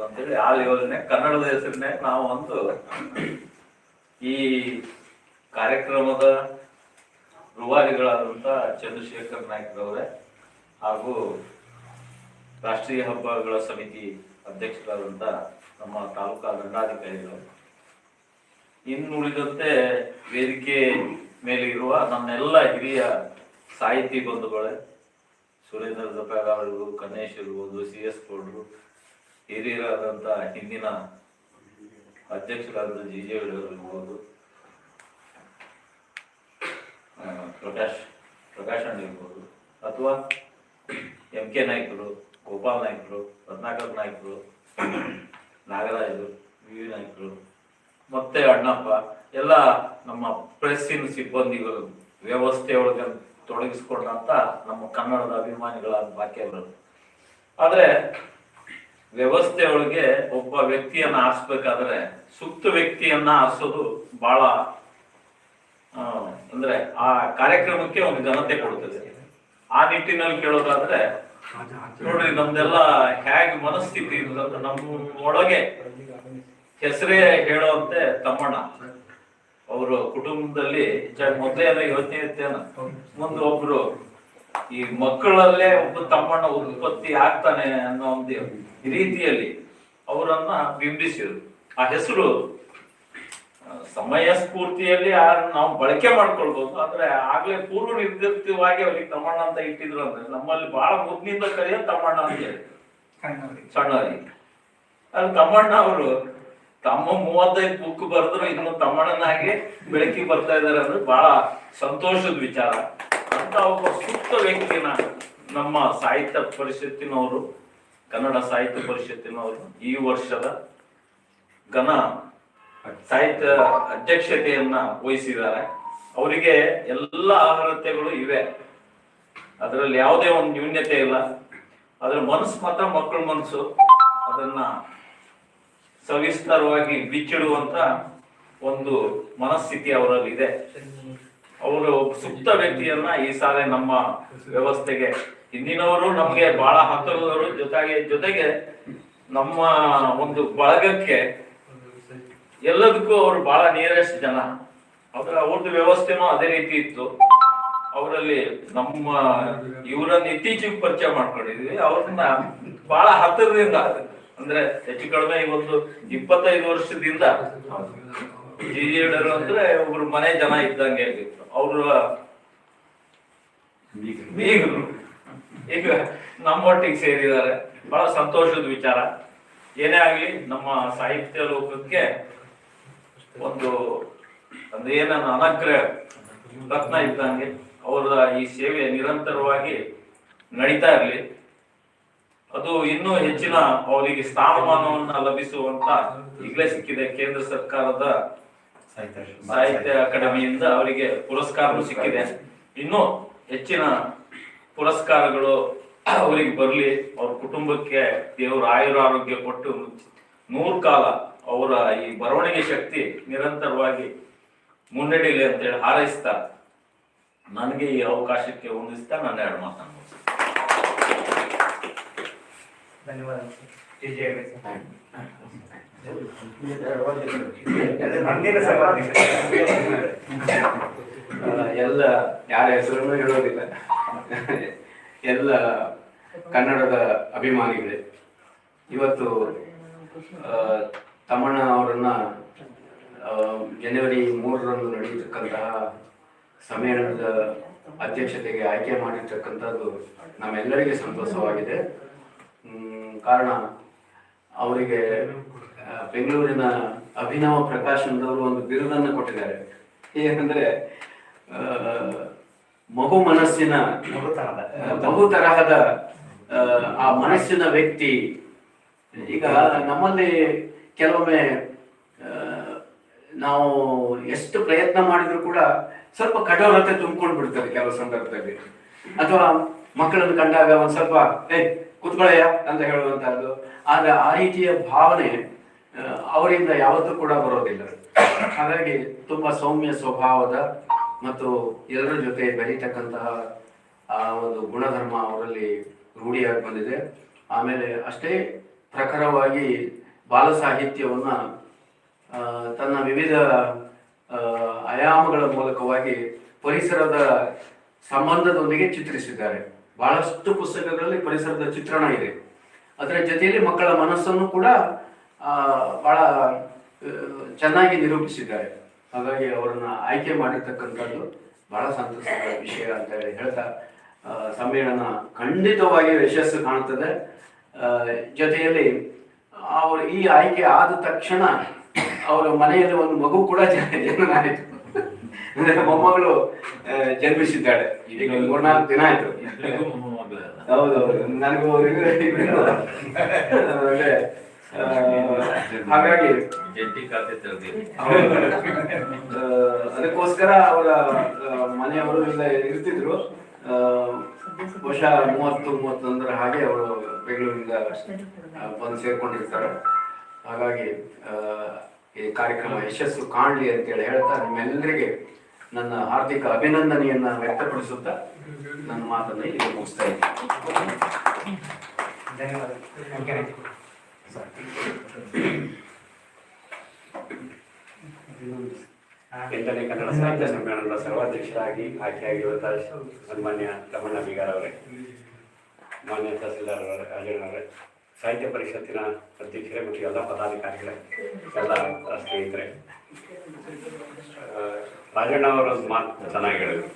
ಮಾಡಿದ್ರು ಅಂತೇಳಿ ಆ ಯೋಜನೆ ಕನ್ನಡದ ಹೆಸರಿನೇ ನಾವು ಒಂದು ಈ ಕಾರ್ಯಕ್ರಮದ ರೂವಾರಿಗಳಾದಂಥ ಚಂದ್ರಶೇಖರ್ ನಾಯ್ಕರವರೇ ಹಾಗೂ ರಾಷ್ಟ್ರೀಯ ಹಬ್ಬಗಳ ಸಮಿತಿ ಅಧ್ಯಕ್ಷರಾದಂಥ ನಮ್ಮ ತಾಲೂಕಾ ದಂಡಾಧಿಕಾರಿಗಳು. ಇನ್ನುಳಿದಂತೆ ವೇದಿಕೆ ಮೇಲೆ ಇರುವ ನನ್ನೆಲ್ಲ ಹಿರಿಯ ಸಾಹಿತಿ ಬಂಧುಗಳೇ, ಸುರೇಂದ್ರ ಇರ್ಬೋದು ಕನ್ನೇಶ್ ಇರ್ಬೋದು, ಸಿ ಎಸ್ ಗೌಡ್ರು ಹಿರಿಯರಾದಂಥ ಹಿಂದಿನ ಅಧ್ಯಕ್ಷರಾದ ಜಿ ಜೆ ಇರ್ಬೋದು ಪ್ರಕಾಶ್ ಪ್ರಕಾಶ್ ಅಣ್ಣ ಇರ್ಬೋದು ಅಥವಾ ಎಂ ಕೆ ನಾಯ್ಕರು, ಗೋಪಾಲ್ ನಾಯ್ಕರು ರತ್ನಾಕರ್ ನಾಯ್ಕರು, ನಾಗರಾಜರು ವಿ ನಾಯ್ಕರು, ಮತ್ತೆ ಅಣ್ಣಪ್ಪ, ಎಲ್ಲ ನಮ್ಮ ಪ್ರೆಸ್ಸಿನ ಸಿಬ್ಬಂದಿಗಳು ವ್ಯವಸ್ಥೆಯೊಳಗೆ ತೊಡಗಿಸ್ಕೊಂಡಂತ ನಮ್ಮ ಕನ್ನಡದ ಅಭಿಮಾನಿಗಳಾದ ಬಾಕ್ಯಗಳು ಆದ್ರೆ ವ್ಯವಸ್ಥೆಯೊಳಗೆ ಒಬ್ಬ ವ್ಯಕ್ತಿಯನ್ನ ಆರಿಸ್ಬೇಕಾದ್ರೆ ಸೂಕ್ತ ವ್ಯಕ್ತಿಯನ್ನ ಆರಿಸೋದು ಬಹಳ ಅಂದ್ರೆ ಆ ಕಾರ್ಯಕ್ರಮಕ್ಕೆ ಒಂದು ಘನತೆ ಕೊಡ್ತದೆ. ಆ ನಿಟ್ಟಿನಲ್ಲಿ ಕೇಳೋದಾದ್ರೆ ನೋಡ್ರಿ ನಮ್ದೆಲ್ಲ ಹೇಗೆ ಮನಸ್ಥಿತಿ ಇರೋದಂದ್ರೆ ನಮ್ಮ ಒಳಗೆ ಹೆಸರೇ ಹೇಳುವಂತೆ ತಮ್ಮಣ್ಣ. ಅವರು ಕುಟುಂಬದಲ್ಲಿ ಮೊದಲೇ ಎಲ್ಲ ಯೋಚನೆ ಇರ್ತೇನ ಮುಂದೆ ಒಬ್ರು ಈ ಮಕ್ಕಳಲ್ಲೇ ಒಬ್ಬ ತಮ್ಮಣ್ಣ ಉತ್ಪತ್ತಿ ಆಗ್ತಾನೆ ಅನ್ನೋ ಒಂದು ರೀತಿಯಲ್ಲಿ ಅವರನ್ನ ಬಿಂಬಿಸಿದ್ರು ಆ ಹೆಸರು ಸಮಯ ಸ್ಫೂರ್ತಿಯಲ್ಲಿ ನಾವು ಬಳಕೆ ಮಾಡ್ಕೊಳ್ಬಹುದು ಆದ್ರೆ ಆಗ್ಲೇ ಪೂರ್ವ ನಿರ್ದಿಷ್ಟವಾಗಿ ಅವ್ರಿಗೆ ತಮ್ಮಣ್ಣ ಅಂತ ಇಟ್ಟಿದ್ರು ಅಂದ್ರೆ ನಮ್ಮಲ್ಲಿ ಬಹಳ ಮುದ್ನಿಂದ ಕರೆಯೋ ತಮ್ಮಣ್ಣ ಅಂತ ಹೇಳಿ. ಸಣ್ಣವರಿಗೆ ಅಲ್ಲಿ ತಮ್ಮಣ್ಣ ಅವರು ತಮ್ಮ ಮೂವತ್ತೈದು ಬುಕ್ ಬರೆದ್ರು ಇನ್ನು ತಮ್ಮಣ್ಣನಾಗಿ ಬೆಳಕಿ ಬರ್ತಾ ಇದಾರೆ ಅಂದ್ರೆ ಬಹಳ ಸಂತೋಷದ ವಿಚಾರ. ಅಂತ ಒಬ್ಬ ಸೂಕ್ತ ವ್ಯಕ್ತಿನ ನಮ್ಮ ಸಾಹಿತ್ಯ ಪರಿಷತ್ತಿನವರು, ಕನ್ನಡ ಸಾಹಿತ್ಯ ಪರಿಷತ್ತಿನವರು ಈ ವರ್ಷದ ಘನ ಸಾಹಿತ್ಯ ಅಧ್ಯಕ್ಷತೆಯನ್ನ ವಹಿಸಿದ್ದಾರೆ. ಅವರಿಗೆ ಎಲ್ಲ ಅರ್ಹತೆಗಳು ಇವೆ. ಅದರಲ್ಲಿ ಯಾವುದೇ ಒಂದು ನ್ಯೂನ್ಯತೆ ಇಲ್ಲ. ಅದ್ರ ಮನಸ್ಸು ಮಾತ್ರ ಮಕ್ಕಳ ಮನಸ್ಸು. ಅದನ್ನ ಸವಿಸ್ತಾರವಾಗಿ ಬಿಚ್ಚಿಡುವಂತ ಒಂದು ಮನಸ್ಥಿತಿ ಅವರಲ್ಲಿ ಇದೆ ಅವರು ಸುಪ್ತ ವ್ಯಕ್ತಿಯನ್ನ ಈ ಸಾಲೆ ನಮ್ಮ ವ್ಯವಸ್ಥೆಗೆ ಹಿಂದಿನವರು ನಮ್ಗೆ ಬಹಳ ಹತ್ತಿರದವರು ಜೊತೆಗೆ ಜೊತೆಗೆ ನಮ್ಮ ಒಂದು ಬಳಗಕ್ಕೆ ಎಲ್ಲದಕ್ಕೂ ಅವರು ಬಹಳ ನಿಯರೆಸ್ಟ್ ಜನ. ಅವರ ಅವ್ರದ್ದು ವ್ಯವಸ್ಥೆನೂ ಅದೇ ರೀತಿ ಇತ್ತು. ಅವರಲ್ಲಿ ನಮ್ಮ ಇವರನ್ನ ಇತ್ತೀಚೆಗೆ ಪರಿಚಯ ಮಾಡ್ಕೊಂಡಿದ್ವಿ. ಅವ್ರನ್ನ ಬಹಳ ಹತ್ತಿರದಿಂದ, ಅಂದ್ರೆ ಹೆಚ್ಚು ಕಡಿಮೆ ಇವತ್ತು ಇಪ್ಪತ್ತೈದು ವರ್ಷದಿಂದ. ಜಿಜಿಯಡರು ಅಂದ್ರೆ ಒಬ್ರು ಮನೆ ಜನ ಇದ್ದಂಗೆ ಆಗಿತ್ತು ಅವ್ರ ಬೀಗರು. ಈಗ ನಮ್ಮೊಟ್ಟಿಗೆ ಸೇರಿದ್ದಾರೆ. ಬಹಳ ಸಂತೋಷದ ವಿಚಾರ. ಏನೇ ಆಗ್ಲಿ ನಮ್ಮ ಸಾಹಿತ್ಯ ಲೋಕಕ್ಕೆ ಒಂದು ಅಂದ್ರೆ ಏನನ್ನ ಅನಗ್ರಹ ರತ್ನ ಇದ್ದಂಗೆ ಅವರ ಈ ಸೇವೆ ನಿರಂತರವಾಗಿ ನಡೀತಾ ಇರಲಿ. ಅದು ಇನ್ನೂ ಹೆಚ್ಚಿನ ಅವರಿಗೆ ಸ್ಥಾನಮಾನವನ್ನ ಲಭಿಸುವಂತ ಈಗಲೇ ಸಿಕ್ಕಿದೆ ಕೇಂದ್ರ ಸರ್ಕಾರದ ಸಾಹಿತ್ಯ ಅಕಾಡೆಮಿಯಿಂದ ಅವರಿಗೆ ಪುರಸ್ಕಾರ ಸಿಕ್ಕಿದೆ. ಇನ್ನೂ ಹೆಚ್ಚಿನ ಪುರಸ್ಕಾರಗಳು ಅವರಿಗೆ ಬರಲಿ. ಅವ್ರ ಕುಟುಂಬಕ್ಕೆ ದೇವರ ಆಯುರ ಆರೋಗ್ಯ ಕೊಟ್ಟು ನೂರು ಕಾಲ ಅವರ ಈ ಬರವಣಿಗೆ ಶಕ್ತಿ ನಿರಂತರವಾಗಿ ಮುನ್ನಡೆಯಲಿ ಅಂತೇಳಿ ಹಾರೈಸ್ತಾ ನನಗೆ ಈ ಅವಕಾಶಕ್ಕೆ ಹೊಂದಿಸ್ತಾ ನನ್ನ ಎರಡು ಮಾತನ್ನು ಮುಗಿಸ್ತೇನೆ. ಎಲ್ಲ ಯಾರ ಹೆಸರನ್ನು ಹೇಳೋದಿಲ್ಲ. ಎಲ್ಲ ಕನ್ನಡದ ಅಭಿಮಾನಿಗಳೇ. ಇವತ್ತು ತಮಣ್ಣ ಅವರನ್ನ ಜನವರಿ ಮೂರರಂದು ನಡೆಯತಕ್ಕಂತಹ ಸಮ್ಮೇಳನದ ಅಧ್ಯಕ್ಷತೆಗೆ ಆಯ್ಕೆ ಮಾಡಿರ್ತಕ್ಕಂಥದ್ದು ನಮ್ಮೆಲ್ಲರಿಗೆ ಸಂತೋಷವಾಗಿದೆ. ಕಾರಣ ಅವರಿಗೆ ಬೆಂಗಳೂರಿನ ಅಭಿನವ ಪ್ರಕಾಶನದವರು ಒಂದು ಬಿರುದನ್ನು ಕೊಟ್ಟಿದ್ದಾರೆ. ಏನಂದ್ರೆ ಮಗು ಮನಸ್ಸಿನ ಬಹು ತರಹದ, ಆ ಮನಸ್ಸಿನ ವ್ಯಕ್ತಿ. ಈಗ ನಮ್ಮಲ್ಲಿ ಕೆಲವೊಮ್ಮೆ ನಾವು ಎಷ್ಟು ಪ್ರಯತ್ನ ಮಾಡಿದ್ರು ಕೂಡ ಸ್ವಲ್ಪ ಕಠೋರತೆ ತುಂಬಿಕೊಂಡು ಬಿಡ್ತಾರೆ ಕೆಲವು ಸಂದರ್ಭದಲ್ಲಿ. ಅಥವಾ ಮಕ್ಕಳನ್ನು ಕಂಡಾಗ ಒಂದು ಸ್ವಲ್ಪ, ಏ, ಕೂತ್ಕೊಳ್ಳಯ್ಯ ಅಂತ ಹೇಳುವಂತಹದ್ದು. ಆದ್ರೆ ಆ ರೀತಿಯ ಭಾವನೆ ಅವರಿಂದ ಯಾವತ್ತೂ ಕೂಡ ಬರೋದಿಲ್ಲ. ಹಾಗಾಗಿ ತುಂಬಾ ಸೌಮ್ಯ ಸ್ವಭಾವದ ಮತ್ತು ಎಲ್ಲರ ಜೊತೆ ಬೆರೀತಕ್ಕಂತಹ, ಆ, ಒಂದು ಗುಣಧರ್ಮ ಅವರಲ್ಲಿ ರೂಢಿಯಾಗಿ ಬಂದಿದೆ. ಆಮೇಲೆ ಅಷ್ಟೇ ಪ್ರಖರವಾಗಿ ಬಾಲ ಸಾಹಿತ್ಯವನ್ನ ತನ್ನ ವಿವಿಧ ಆಯಾಮಗಳ ಮೂಲಕವಾಗಿ ಪರಿಸರದ ಸಂಬಂಧದೊಂದಿಗೆ ಚಿತ್ರಿಸಿದ್ದಾರೆ. ಬಹಳಷ್ಟು ಪುಸ್ತಕಗಳಲ್ಲಿ ಪರಿಸರದ ಚಿತ್ರಣ ಇದೆ. ಅದರ ಜೊತೆಯಲ್ಲಿ ಮಕ್ಕಳ ಮನಸ್ಸನ್ನು ಕೂಡ ಬಹಳ ಚೆನ್ನಾಗಿ ನಿರೂಪಿಸಿದ್ದಾರೆ. ಹಾಗಾಗಿ ಅವರನ್ನ ಆಯ್ಕೆ ಮಾಡಿರ್ತಕ್ಕಂಥದ್ದು ಬಹಳ ಸಂತಸದ ವಿಷಯ ಅಂತ ಹೇಳಿ ಹೇಳ್ತಾ ಸಮ್ಮೇಳನ ಖಂಡಿತವಾಗಿ ಯಶಸ್ಸು ಕಾಣುತ್ತದೆ. ಜೊತೆಯಲ್ಲಿ ಅವರು ಈ ಆಯ್ಕೆ ಆದ ತಕ್ಷಣ ಅವರ ಮನೆಯಲ್ಲಿ ಒಂದು ಮಗು ಕೂಡ ಜನ ಆಯಿತು ಅಂದ್ರೆ ಮೊಮ್ಮಗಳು ಜನ್ಮಿಸಿದ್ದಾಳೆ. ಈಗ ಮೂರ್ನಾಲ್ಕು ದಿನ ಆಯ್ತು. ಹೌದೌದು. ನನಗೂ ಅವ್ರಿಗೂ ಹಾಗಾಗಿ. ಜಂಟಿ ಖಾತೆ ಅದಕ್ಕೋಸ್ಕರ ಅವರ ಮನೆಯವರು ಇಲ್ಲ ಇರ್ತಿದ್ರು. ಬಹುಶಃ ಮೂವತ್ತು ಮೂವತ್ತೊಂದರ ಹಾಗೆ ಅವರು ಬೆಂಗಳೂರಿಂದ ಬಂದು ಸೇರ್ಕೊಂಡಿರ್ತಾರೆ. ಹಾಗಾಗಿ ಈ ಕಾರ್ಯಕ್ರಮ ಯಶಸ್ಸು ಕಾಣಲಿ ಅಂತೇಳಿ ಹೇಳ್ತಾ ನಿಮ್ಮೆಲ್ಲರಿಗೆ ನನ್ನ ಹಾರ್ದಿಕ ಅಭಿನಂದನೆಯನ್ನ ವ್ಯಕ್ತಪಡಿಸುತ್ತಾ ನನ್ನ ಮಾತನ್ನು ಇಲ್ಲಿ ಮುಗಿಸ್ತಾ ಇದ್ದೀನಿ. ಕನ್ನಡ ಸಾಹಿತ್ಯ ಸಮ್ಮೇಳನದ ಸರ್ವಾಧ್ಯಕ್ಷರಾಗಿ ಆಯ್ಕೆಯಾಗಿರುವಂತಹ ಸನ್ಮಾನ್ಯ ರಮಣ್ಣ ಬಿಗಾರ್ ಅವರೇ, ಮಾನ್ಯ ತಹಸೀಲ್ದಾರ್ ಅವರೇ ಸಾಹಿತ್ಯ ಪರಿಷತ್ತಿನ ಅಧ್ಯಕ್ಷರೇ ಮತ್ತು ಎಲ್ಲ ಪದಾಧಿಕಾರಿಗಳೇ, ಎಲ್ಲ ಸ್ನೇಹಿತರೆ. ರಾಜಣ್ಣ ಅವರ ಮಾತು ಚೆನ್ನಾಗಿ ಹೇಳಿದರು.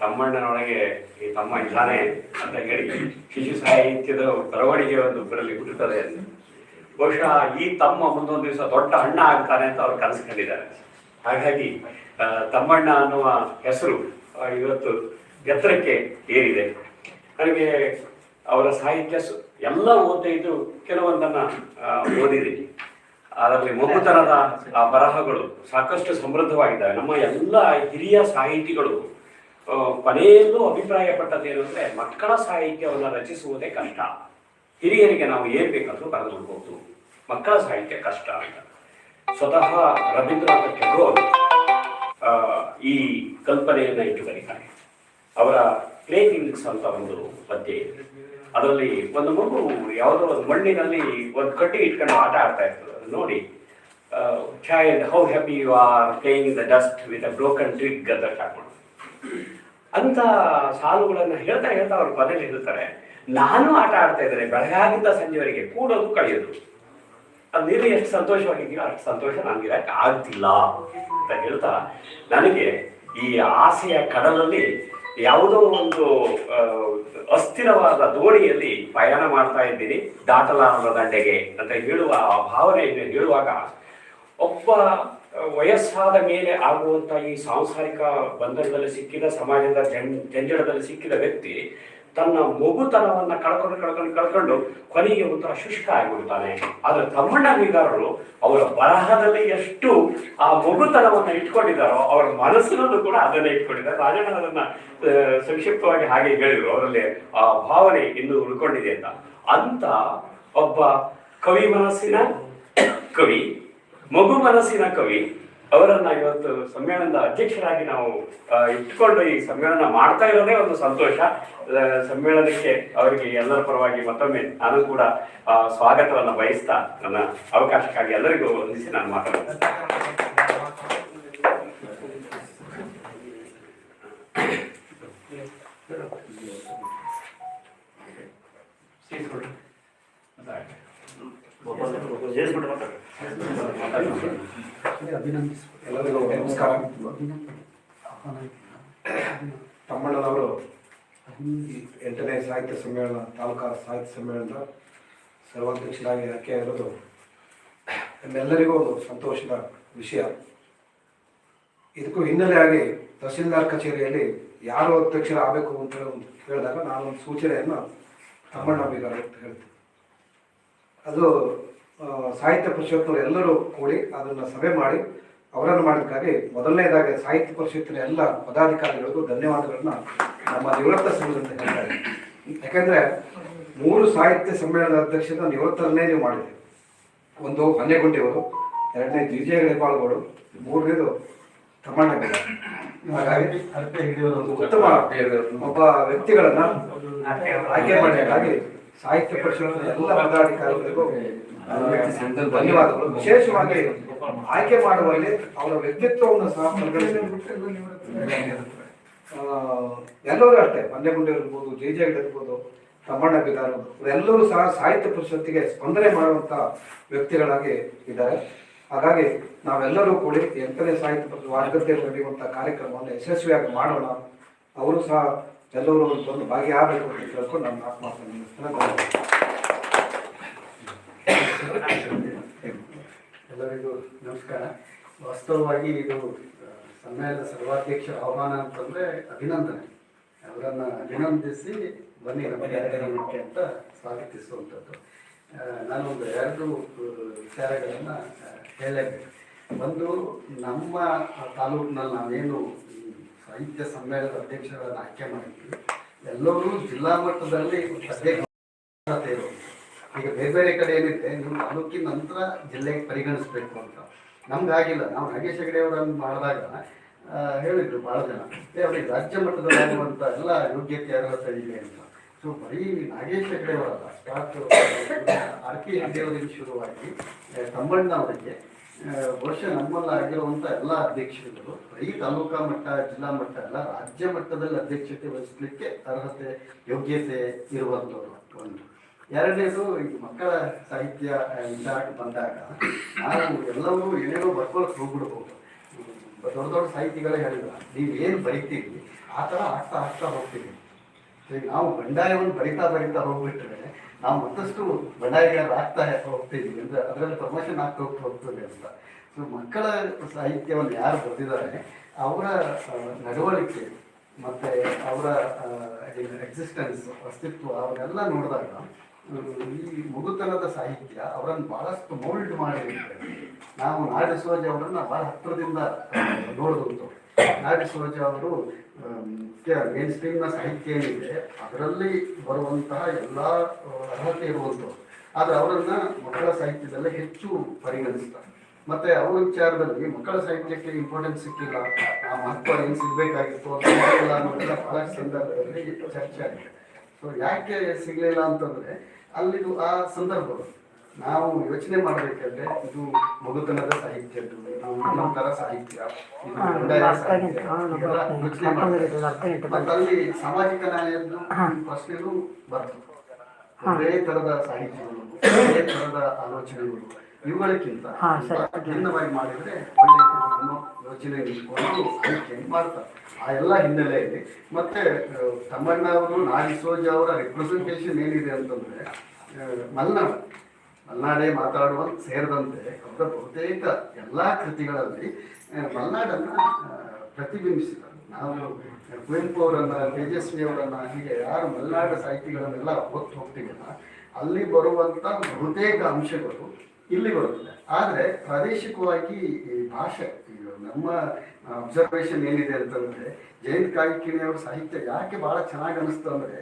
ತಮ್ಮಣ್ಣನೊಳಗೆ ಈ ತಮ್ಮ ಇದ್ದಾನೆ ಅಂತ ಹೇಳಿ ಶಿಶು ಸಾಹಿತ್ಯದ ಬರವಣಿಗೆ ಒಂದು ಇದರಲ್ಲಿ ಹುಟ್ಟುತ್ತದೆ ಅಂತ. ಬಹುಶಃ ಈ ತಮ್ಮ ಮುಂದೊಂದು ದಿವಸ ದೊಡ್ಡ ಅಣ್ಣ ಆಗ್ತಾನೆ ಅಂತ ಅವ್ರು ಕನಸ್ಕೊಂಡಿದ್ದಾರೆ. ಹಾಗಾಗಿ ತಮ್ಮಣ್ಣ ಅನ್ನುವ ಹೆಸರು ಇವತ್ತು ಎತ್ತರಕ್ಕೆ ಏರಿದೆ ನನಗೆ ಅವರ ಸಾಹಿತ್ಯ ಎಲ್ಲ ಓದ್ತಾ ಇದ್ದು ಕೆಲವೊಂದನ್ನ ಓದಿದ್ದೀನಿ ಅದರಲ್ಲಿ ಮಗುತನದ ಆ ಬರಹಗಳು ಸಾಕಷ್ಟು ಸಮೃದ್ಧವಾಗಿದ್ದಾವೆ. ನಮ್ಮ ಎಲ್ಲ ಹಿರಿಯ ಸಾಹಿತಿಗಳು ಕೊನೆಯಲ್ಲೂ ಅಭಿಪ್ರಾಯಪಟ್ಟದ್ದೇನು ಅಂದ್ರೆ ಮಕ್ಕಳ ಸಾಹಿತ್ಯವನ್ನು ರಚಿಸುವುದೇ ಕಷ್ಟ. ಹಿರಿಯರಿಗೆ ನಾವು ಏನ್ ಬೇಕಾದ್ರೂ ಬರೆದುಕೊಡ್ಬೋದು. ಮಕ್ಕಳ ಸಾಹಿತ್ಯ ಕಷ್ಟ ಅಂತ. ಸ್ವತಃ ರವೀಂದ್ರನಾಥ ಟ್ಯಾಗೋರ್ ಆ, ಈ ಕಲ್ಪನೆಯನ್ನ ಇಟ್ಟು ಬರೀತಾರೆ. ಅವರ ಪ್ಲೇ ಥಿಂಗ್ಸ್ ಅಂತ ಒಂದು ಪದ್ಯ ಇದೆ. ಅದರಲ್ಲಿ ಒಂದು ಮಗು ಯಾವುದೋ ಒಂದು ಮಣ್ಣಿನಲ್ಲಿ ಒಂದು ಕಟ್ಟಿ ಇಟ್ಕೊಂಡು ಆಟ ಆಡ್ತಾ ಇರ್ತದೆ. ಅದು ನೋಡಿ child how happy you are playing the dust with a broken twig ಅಂತ ಮಾಡೋದು. ಅಂತ ಸಾಲುಗಳನ್ನು ಹೇಳ್ತಾ ಹೇಳ್ತಾ ಅವ್ರ ಮನೇಲಿ ಹೇಳ್ತಾರೆ ನಾನು ಆಟ ಆಡ್ತಾ ಇದ್ದೇನೆ, ಬೆಳಗಾಗಿಂದ ಸಂಜೆವರೆಗೆ ಕೂಡೋದು ಕಳೆಯೋದು. ಅದು ನೀನು ಎಷ್ಟು ಸಂತೋಷವಾಗಿದೆಯೋ ಅಷ್ಟು ಸಂತೋಷ ನನಗಿರಕ್ಕೆ ಆಗ್ತಿಲ್ಲ ಅಂತ ಹೇಳ್ತಾ ನನಗೆ ಈ ಆಸೆಯ ಕಡಲಲ್ಲಿ ಯಾವುದೋ ಒಂದು ಅಸ್ಥಿರವಾದ ದೋಣಿಯಲ್ಲಿ ಪ್ರಯಾಣ ಮಾಡ್ತಾ ಇದ್ದೀನಿ. ದಾಟಲಾರದ ದಂಡೆಗೆ ಅಂತ ಹೇಳುವ ಆ ಭಾವನೆಯನ್ನು ಹೇಳುವಾಗ ಒಬ್ಬ ವಯಸ್ಸಾದ ಮೇಲೆ ಆಗುವಂತ ಈ ಸಾಂಸಾರಿಕ ಬಂಧನದಲ್ಲಿ ಸಿಕ್ಕಿದ, ಸಮಾಜದ ಜಂಜಡದಲ್ಲಿ ಸಿಕ್ಕಿದ ವ್ಯಕ್ತಿ ತನ್ನ ಮಗುತನವನ್ನ ಕಳ್ಕೊಂಡು ಕಳ್ಕೊಂಡು ಕಳ್ಕೊಂಡು ಕೊನೆಗೆ ಒಂಥರ ಶುಷ್ಕ ಆಗಿಬಿಡ್ತಾನೆ. ಆದ್ರೆ ತಮ್ಮಣ್ಣ ಬೀಗಾರರು ಅವರ ಬರಹದಲ್ಲಿ ಎಷ್ಟು ಆ ಮಗುತನವನ್ನ ಇಟ್ಕೊಂಡಿದ್ದಾರೋ ಅವರ ಮನಸ್ಸಿನಲ್ಲೂ ಕೂಡ ಅದನ್ನೇ ಇಟ್ಕೊಂಡಿದ್ದಾರೆ. ರಾಜಣ್ಣ ಅದನ್ನ ಸಂಕ್ಷಿಪ್ತವಾಗಿ ಹಾಗೆ ಹೇಳಿದ್ರು. ಅವರಲ್ಲಿ ಆ ಭಾವನೆ ಇನ್ನೂ ಉಳ್ಕೊಂಡಿದೆ ಅಂತ. ಅಂತ ಒಬ್ಬ ಕವಿ ಮನಸ್ಸಿನ ಕವಿ, ಮಗು ಮನಸ್ಸಿನ ಕವಿ ಅವರನ್ನ ಇವತ್ತು ಸಮ್ಮೇಳನದ ಅಧ್ಯಕ್ಷರಾಗಿ ನಾವು ಇಟ್ಕೊಂಡು ಈ ಸಮ್ಮೇಳನ ಮಾಡ್ತಾ ಇರೋದೇ ಒಂದು ಸಂತೋಷ. ಸಮ್ಮೇಳನಕ್ಕೆ ಅವರಿಗೆ ಎಲ್ಲರ ಪರವಾಗಿ ಮತ್ತೊಮ್ಮೆ ನಾನು ಕೂಡ ಸ್ವಾಗತವನ್ನ ಬಯಸ್ತಾ ನನ್ನ ಅವಕಾಶಕ್ಕಾಗಿ ಎಲ್ಲರಿಗೂ ವಂದಿಸಿ ನಾನು ಮಾತಾಡ್ತೇನೆ ಎಲ್ಲರಿಗೂ ನಮಸ್ಕಾರ. ತಮ್ಮಣ್ಣನವರು ಎಂಟನೇ ಸಾಹಿತ್ಯ ಸಮ್ಮೇಳನ, ತಾಲೂಕಾ ಸಾಹಿತ್ಯ ಸಮ್ಮೇಳನದ ಸರ್ವಾಧ್ಯಕ್ಷರಾಗಿ ಆಯ್ಕೆಯಾಗಿರೋದು ನಮ್ಮೆಲ್ಲರಿಗೂ ಒಂದು ಸಂತೋಷದ ವಿಷಯ. ಇದಕ್ಕೂ ಹಿನ್ನೆಲೆಯಾಗಿ ತಹಸೀಲ್ದಾರ್ ಕಚೇರಿಯಲ್ಲಿ ಯಾರು ಅಧ್ಯಕ್ಷರಾಗಬೇಕು ಅಂತ ಹೇಳಿ ಒಂದು ಹೇಳಿದಾಗ ನಾನೊಂದು ಸೂಚನೆಯನ್ನು ತಮ್ಮಣ್ಣ ಅಂತ ಹೇಳ್ತೀನಿ. ಅದು ಸಾಹಿತ್ಯ ಪರಿಷತ್ನವರು ಎಲ್ಲರೂ ಕೂಡಿ ಅದನ್ನು ಸಭೆ ಮಾಡಿ ಅವರನ್ನು ಮಾಡೋದಕ್ಕಾಗಿ ಮೊದಲನೇದಾಗಿ ಸಾಹಿತ್ಯ ಪರಿಷತ್ತಿನ ಎಲ್ಲ ಪದಾಧಿಕಾರಿಗಳಿಗೂ ಧನ್ಯವಾದಗಳನ್ನ ನಮ್ಮ ನಿವೃತ್ತ ಸಂಘದಿಂದ ಹೇಳ್ತಾರೆ. ಯಾಕೆಂದ್ರೆ ಮೂರು ಸಾಹಿತ್ಯ ಸಮ್ಮೇಳನದ ಅಧ್ಯಕ್ಷತೆ ನಿವೃತ್ತರನ್ನೇ ನೀವು ಮಾಡಿದ್ರಿ ಒಂದು ಹೊನ್ನೆಗುಂಡಿಯವರು, ಎರಡನೇ ದ್ವಿಜಯ ಹೆಬ್ಬಾಳ್ಗಳು ಮೂರನೇದು ತಮ್ಮಣ್ಣ ಬೀಗ. ಹಾಗಾಗಿ ಒಂದು ಉತ್ತಮ ಒಬ್ಬ ವ್ಯಕ್ತಿಗಳನ್ನ ಆಯ್ಕೆ ಮಾಡಬೇಕಾಗಿ ಸಾಹಿತ್ಯ ಪರಿಷತ್ತಿನ ಎಲ್ಲ ಪದಾಧಿಕಾರಿಗಳಿಗೂ ಧನ್ಯವಾದಗಳು. ವಿಶೇಷವಾಗಿ ಆಯ್ಕೆ ಮಾಡುವಲ್ಲಿ ಅವರ ವ್ಯಕ್ತಿತ್ವವನ್ನು ಸಹ ಎಲ್ಲರೂ ಅಷ್ಟೇ ಮಲ್ಲೆಗುಂಡೆ ಇರ್ಬೋದು, ಜೆ ಜೆ ಇರ್ಬೋದು ತಮ್ಮಣ್ಣ ಬಿದಾರ್ ಎಲ್ಲರೂ ಸಹ ಸಾಹಿತ್ಯ ಪರಿಷತ್ತಿಗೆ ಸ್ಪಂದನೆ ಮಾಡುವಂತ ವ್ಯಕ್ತಿಗಳಾಗಿ ಇದ್ದಾರೆ. ಹಾಗಾಗಿ ನಾವೆಲ್ಲರೂ ಕೂಡಿ ಎಂಟನೇ ಸಾಹಿತ್ಯ ಪರಿಷತ್ ವಾರ್ಗತೆಯಲ್ಲಿ ನಡೆಯುವಂಥ ಕಾರ್ಯಕ್ರಮವನ್ನು ಯಶಸ್ವಿಯಾಗಿ ಮಾಡೋಣ. ಅವರು ಸಹ ಎಲ್ಲರೂ ಬಂದು ಭಾಗಿಯಾಗಬೇಕು ಅಂತ ಕೇಳ್ಕೊಂಡು ನನ್ನ ಆತ್ಮಹತ್ಯೆ ನಮಸ್ಕಾರ. ವಾಸ್ತವವಾಗಿ ಇದು ಸಮ್ಮೇಳನ ಸರ್ವಾಧ್ಯಕ್ಷ ಆಹ್ವಾನ ಅಂತಂದ್ರೆ ಅಭಿನಂದನೆ. ಅವರನ್ನು ಅಭಿನಂದಿಸಿ ಬನ್ನಿ ನಮ್ಮ ಕಾರ್ಯಕ್ರಮಕ್ಕೆ ಅಂತ ಸ್ವಾಗತಿಸುವಂಥದ್ದು. ನಾನು ನಾನೊಂದು ಎರಡು ವಿಚಾರಗಳನ್ನು ಹೇಳಬೇಕು ಒಂದು ನಮ್ಮ ತಾಲೂಕಿನಲ್ಲಿ ನಾವೇನು ಸಾಹಿತ್ಯ ಸಮ್ಮೇಳನದ ಅಧ್ಯಕ್ಷರನ್ನ ಆಯ್ಕೆ ಮಾಡಿದ್ವಿ ಎಲ್ಲರೂ ಜಿಲ್ಲಾ ಮಟ್ಟದಲ್ಲಿ ಅಧ್ಯಕ್ಷ. ಈಗ ಬೇರೆ ಬೇರೆ ಕಡೆ ಏನಿದೆ ನಿಮ್ಮ ತಾಲೂಕಿನ ನಂತರ ಜಿಲ್ಲೆಗೆ ಪರಿಗಣಿಸ್ಬೇಕು ಅಂತ. ನಮ್ಗಾಗಿಲ್ಲ ನಾವು ನಾಗೇಶ್ ಹೆಗಡೆ ಅವರನ್ನು ಮಾಡಿದಾಗ ಹೇಳಿದ್ರು ಬಹಳ ಜನ. ಅವ್ರಿಗೆ ರಾಜ್ಯ ಮಟ್ಟದಲ್ಲಿ ಆಗುವಂತ ಎಲ್ಲ ಯೋಗ್ಯತೆ ಅರ್ಹತೆ ಇದೆ ಅಂತ. ಸೊ ಬರೀ ನಾಗೇಶ್ ಹೆಗಡೆ ಅವರಲ್ಲ, ಸ್ಟಾರ್ಟ್ ಆರ್ ಕೆ ಹೆಗಡೆ ಶುರುವಾಗಿ ತಮ್ಮಣ್ಣ ಅವರಿಗೆ ವರ್ಷ ನಮ್ಮಲ್ಲಿ ಆಗಿರುವಂತ ಎಲ್ಲ ಅಧ್ಯಕ್ಷರುಗಳು, ಬರೀ ತಾಲೂಕಾ ಮಟ್ಟ, ಜಿಲ್ಲಾ ಮಟ್ಟ ಎಲ್ಲ ರಾಜ್ಯ ಮಟ್ಟದಲ್ಲಿ ಅಧ್ಯಕ್ಷತೆ ವಹಿಸಲಿಕ್ಕೆ ಅರ್ಹತೆ, ಯೋಗ್ಯತೆ ಇರುವಂಥವ್ರು ಒಂದು. ಎರಡನೇದು ಈ ಮಕ್ಕಳ ಸಾಹಿತ್ಯ ವಿಚಾರಕ್ಕೆ ಬಂದಾಗ ನಾವು ಎಲ್ಲವೂ ಏನೇನೋ ಬರ್ಕೊಳಕ್ ಹೋಗ್ಬಿಡ್ಬೋದು ದೊಡ್ಡ ದೊಡ್ಡ ಸಾಹಿತಿಗಳೇ ಹೇಳಿಲ್ಲ ನೀವು ಏನು ಬರಿತೀವಿ ಆ ಥರ ಆಗ್ತಾ ಆಗ್ತಾ ಹೋಗ್ತೀವಿ ನಾವು ಬಂಡಾಯವನ್ನು ಬರಿತಾ ಬರಿತಾ ಹೋಗ್ಬಿಟ್ರೆ ನಾವು ಮತ್ತಷ್ಟು ಬಂಡಾಯಿಗಳ ಆಗ್ತಾ ಹೋಗ್ತೀವಿ ಅಂದರೆ ಅದರಲ್ಲಿ ಪ್ರಮೋಷನ್ ಆಗ್ತಾ ಹೋಗ್ತಾ ಹೋಗ್ತದೆ ಅಂತ. ಸೊ ಮಕ್ಕಳ ಸಾಹಿತ್ಯವನ್ನು ಯಾರು ಬರೆದಿದ್ದಾರೆ, ಅವರ ನಡವಳಿಕೆ ಮತ್ತು ಅವರ ಎಕ್ಸಿಸ್ಟೆನ್ಸ್ ಅಸ್ತಿತ್ವ ಅವನ್ನೆಲ್ಲ ನೋಡಿದಾಗ ಈ ಮುಗುತನದ ಸಾಹಿತ್ಯ ಅವರನ್ನು ಬಹಳಷ್ಟು ಮೌಲ್ಡ್ ಮಾಡಿ ನಾವು ನಾಡಿಸೋಜ ಅವರನ್ನು ಬಹಳ ಹತ್ತಿರದಿಂದ ನೋಡಿದಂಥವ್ರು ನಾಡಿಸೋಜ ಅವರು ಮೇನ್ ಸ್ಟ್ರೀಮ್ನ ಸಾಹಿತ್ಯ ಏನಿದೆ, ಅದರಲ್ಲಿ ಬರುವಂತಹ ಎಲ್ಲ ಅರ್ಹತೆ ಇರುವಂಥವ್ರು ಆದ್ರೆ ಅವರನ್ನ ಮಕ್ಕಳ ಸಾಹಿತ್ಯದಲ್ಲೇ ಹೆಚ್ಚು ಪರಿಗಣಿಸ್ತಾರೆ. ಮತ್ತೆ ಅವರ ವಿಚಾರದಲ್ಲಿ ಮಕ್ಕಳ ಸಾಹಿತ್ಯಕ್ಕೆ ಇಂಪಾರ್ಟೆನ್ಸ್ ಸಿಕ್ಕಿಲ್ಲ. ಆ ಮಹತ್ವ ಏನು ಸಿಗಬೇಕಾಗಿತ್ತು ಅನ್ನೋದೆಲ್ಲ ಬಹಳ ಸಂದರ್ಭದಲ್ಲಿ ಚರ್ಚೆ ಆಗಿದೆ. ಸೊ ಯಾಕೆ ಸಿಗಲಿಲ್ಲ ಅಂತಂದ್ರೆ ಅಲ್ಲಿದು ಆ ಸಂದರ್ಭಗಳು ನಾವು ಯೋಚನೆ ಮಾಡ್ಬೇಕಂದ್ರೆ ಇದು ಮಗುತನದ ಸಾಹಿತ್ಯ ಬಂಡಾಯ ಸಾಹಿತ್ಯ ಅಲ್ಲಿ ಸಾಮಾಜಿಕ ನ್ಯಾಯದ್ದು ಪ್ರಶ್ನೆಗಳು ಬರ್ತದೆ. ಅದೇ ತರದ ಸಾಹಿತ್ಯಗಳು ಅದೇ ತರದ ಆಲೋಚನೆಗಳು ಇವುಗಳಕ್ಕಿಂತ ಭಿನ್ನವಾಗಿ ಮಾಡಿದ್ರೆ ಒಳ್ಳೆಯ ಯೋಚನೆ ಇಟ್ಕೊಂಡು ಆಯ್ಕೆ ಮಾಡ್ತಾರೆ. ಆ ಎಲ್ಲ ಹಿನ್ನೆಲೆಯಲ್ಲಿ ಮತ್ತೆ ತಮ್ಮಣ್ಣ ಅವರು ನಾಡಿಸೋಜ ಅವರ ರೆಪ್ರೆಸೆಂಟೇಷನ್ ಏನಿದೆ ಅಂತಂದ್ರೆ ಮಲ್ನಾಡು. ಮಲ್ನಾಡೇ ಮಾತಾಡುವ ಸೇರಿದಂತೆ ಅವರ ಬಹುತೇಕ ಎಲ್ಲ ಕೃತಿಗಳಲ್ಲಿ ಮಲ್ನಾಡನ್ನ ಆ, ಪ್ರತಿಬಿಂಬಿಸಿದ್ದಾರೆ. ನಾವು ಕುವೆಂಪು ಅವರನ್ನ ತೇಜಸ್ವಿ ಅವರನ್ನ ಹೀಗೆ ಯಾರು ಮಲೆನಾಡು ಸಾಹಿತಿಗಳನ್ನೆಲ್ಲ ಹೊತ್ತು ಹೋಗ್ತೀವಲ್ಲ ಅಲ್ಲಿ ಬರುವಂತ ಬಹುತೇಕ ಅಂಶಗಳು ಇಲ್ಲಿ ಬರುತ್ತದೆ ಆದರೆ ಪ್ರಾದೇಶಿಕವಾಗಿ ಈ ಭಾಷೆ ನಮ್ಮ ಅಬ್ಸರ್ವೇಷನ್ ಏನಿದೆ ಅಂತಂದ್ರೆ ಜಯಂತ್ ಕಾಯ್ಕಿಣಿ ಅವ್ರ ಸಾಹಿತ್ಯ ಯಾಕೆ ಬಹಳ ಚೆನ್ನಾಗಿ ಅನಿಸ್ತು ಅಂದ್ರೆ